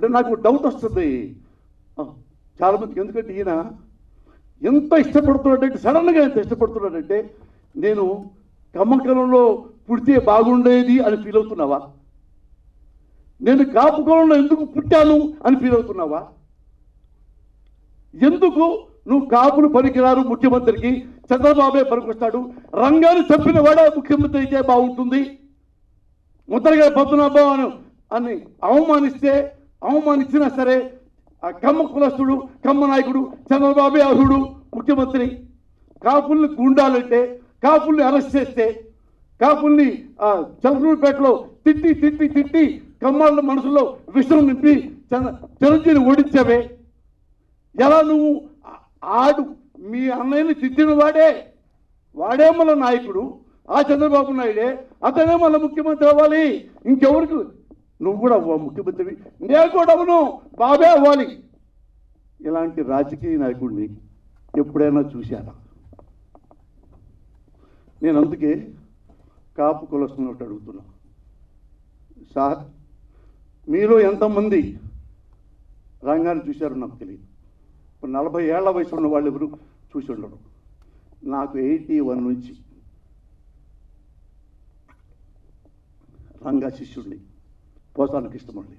అంటే నాకు డౌట్ వస్తుంది. ఆ, చాలా ఎందుకంటే ఈయన ఎంత ఇష్టపడుతున్నాడంటే సడన్గా ఎంత ఇష్టపడుతున్నాడంటే నేను కమ్మకలంలో పుడితే బాగుండేది అని ఫీల్ అవుతున్నావా? నేను కాపుకాలంలో ఎందుకు పుట్టాను అని ఫీల్ అవుతున్నావా? ఎందుకు నువ్వు కాపులు పనికిరారు ముఖ్యమంత్రికి? చంద్రబాబే పనికొస్తాడు. రంగాన్ని చంపిన వాడే ముఖ్యమంత్రి అయితే బాగుంటుంది. ముద్రగా పద్మనాభం అని అవమానిస్తే అవమానించినా సరే ఆ కమ్మ కులస్తుడు కమ్మ నాయకుడు చంద్రబాబే అర్హుడు ముఖ్యమంత్రి. కాపుల్ని గుండాలంటే కాపుల్ని అరెస్ట్ చేస్తే కాపుల్ని ఆ, చంద్రూరుపేటలో తిట్టి తిట్టి తిట్టి కమ్మాళ్ళ మనసులో విషం నింపి చంద్ర చిరంజీవిని ఓడించావే. ఎలా నువ్వు ఆడు మీ అన్నయ్యని తిట్టిన వాడే వాడే మన నాయకుడు. ఆ చంద్రబాబు నాయుడే అతనే మన ముఖ్యమంత్రి అవ్వాలి. ఇంకెవరికి నువ్వు కూడా అవ్వ ముఖ్యమంత్రి నేను కూడా అవును. బాబే అవ్వాలి. ఇలాంటి రాజకీయ నాయకుడిని ఎప్పుడైనా చూశారా నేను అందుకే కాపు కులస్తున్నట్టు అడుగుతున్నా. సార్ మీలో ఎంతమంది రంగాన్ని చూశారో నాకు తెలియదు. ఇప్పుడు నలభై ఏళ్ళ వయసు ఉన్న వాళ్ళు ఎవరు చూసి ఉండరు. నాకు ఎయిటీ వన్ నుంచి రంగా శిష్యుడిని. పోసాన కృష్ణమురళి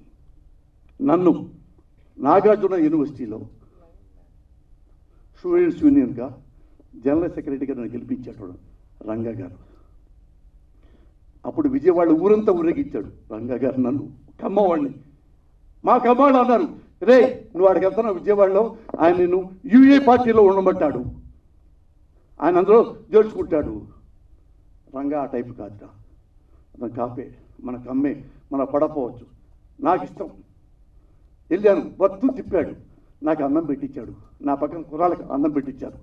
నన్ను నాగార్జున యూనివర్సిటీలో స్టూడెంట్స్ యూనియన్గా జనరల్ సెక్రటరీగా నన్ను గెలిపించాడు రంగా గారు. అప్పుడు విజయవాడ ఊరంతా ఊరేగించాడు రంగా గారు నన్ను. కమ్మవాడిని మా కమ్మాడు అన్నారు. రే నువ్వు వాడికి వెళ్తున్నావు విజయవాడలో ఆయన నిన్ను యూఏ పార్టీలో ఉండబట్టాడు ఆయన అందులో చేర్చుకుంటాడు రంగా ఆ టైప్ కాదురా. అతను కాపే మన కమ్మే. మన పడపోవచ్చు. నాకు ఇష్టం వెళ్ళాను. వద్దు తిప్పాడు. నాకు అన్నం పెట్టించాడు నా పక్కన కుర్రాళ్ళకి అన్నం పెట్టించారు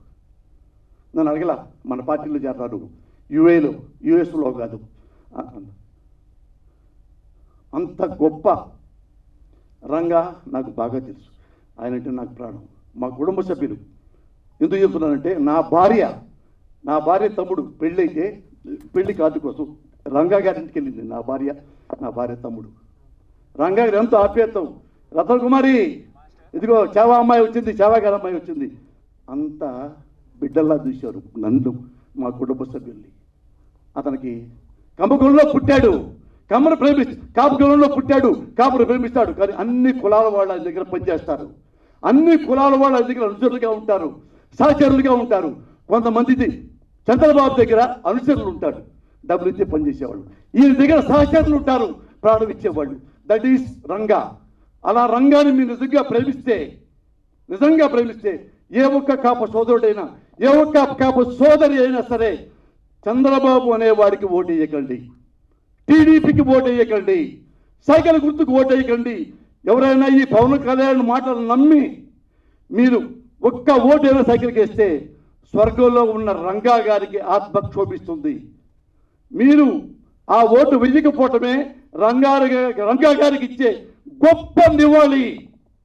నన్ను అడగల మన పార్టీలో చేరారు యుఏలో యుఎస్లో కాదు. అంత గొప్ప రంగా నాకు బాగా తెలుసు. ఆయన అంటే నాకు ప్రాణం. మా కుటుంబ సభ్యులు. ఎందుకు చెప్తున్నానంటే నా భార్య నా భార్య తమ్ముడు పెళ్ళైతే పెళ్ళి కార్డు కోసం రంగా గారింటికి వెళ్ళింది నా భార్య నా భార్య తమ్ముడు. రంగా గారు ఎంతో ఆప్యాయతం రతన కుమారి ఇదిగో చావా అమ్మాయి వచ్చింది చావా గారి అమ్మాయి వచ్చింది. అంత బిడ్డల్లా చూశారు నన్ను మా కుటుంబ సభ్యుల్ని. అతనికి కమ్మకులంలో పుట్టాడు కమ్మను ప్రేమిస్తూ కాపుకులంలో పుట్టాడు కాపును ప్రేమిస్తాడు కానీ అన్ని కులాల వాళ్ళు ఆయన దగ్గర పనిచేస్తారు. అన్ని కులాల వాళ్ళు ఆయన దగ్గర అనుచరులుగా ఉంటారు సహచరులుగా ఉంటారు. కొంతమందిది చంద్రబాబు దగ్గర అనుచరులు ఉంటారు. డబ్బులు ఇచ్చే పనిచేసేవాళ్ళు. ఈయన దగ్గర సహచరులు ఉంటారు ప్రాణం ఇచ్చేవాళ్ళు. That is Ranga. అలా రంగాన్ని మీరు నిజంగా ప్రేమిస్తే నిజంగా ప్రేమిస్తే ఏ ఒక్క కాప సోదరుడైనా ఏ ఒక్క కాప సోదరి అయినా సరే చంద్రబాబు అనేవాడికి ఓటు వేయకండి. టీడీపీకి ఓటు వేయకండి. సైకిల్ గుర్తుకు ఓటు వేయకండి. ఎవరైనా ఈ పవన్ కళ్యాణ్ మాటలు నమ్మి మీరు ఒక్క ఓటు అయినా సైకిల్కి వేస్తే స్వర్గంలో ఉన్న రంగా గారికి ఆత్మ క్షోభిస్తుంది మీరు ఆ ఓటు వెయ్యకపోవటమే రంగారు రంగా గారికి ఇచ్చే గొప్ప నివాళి.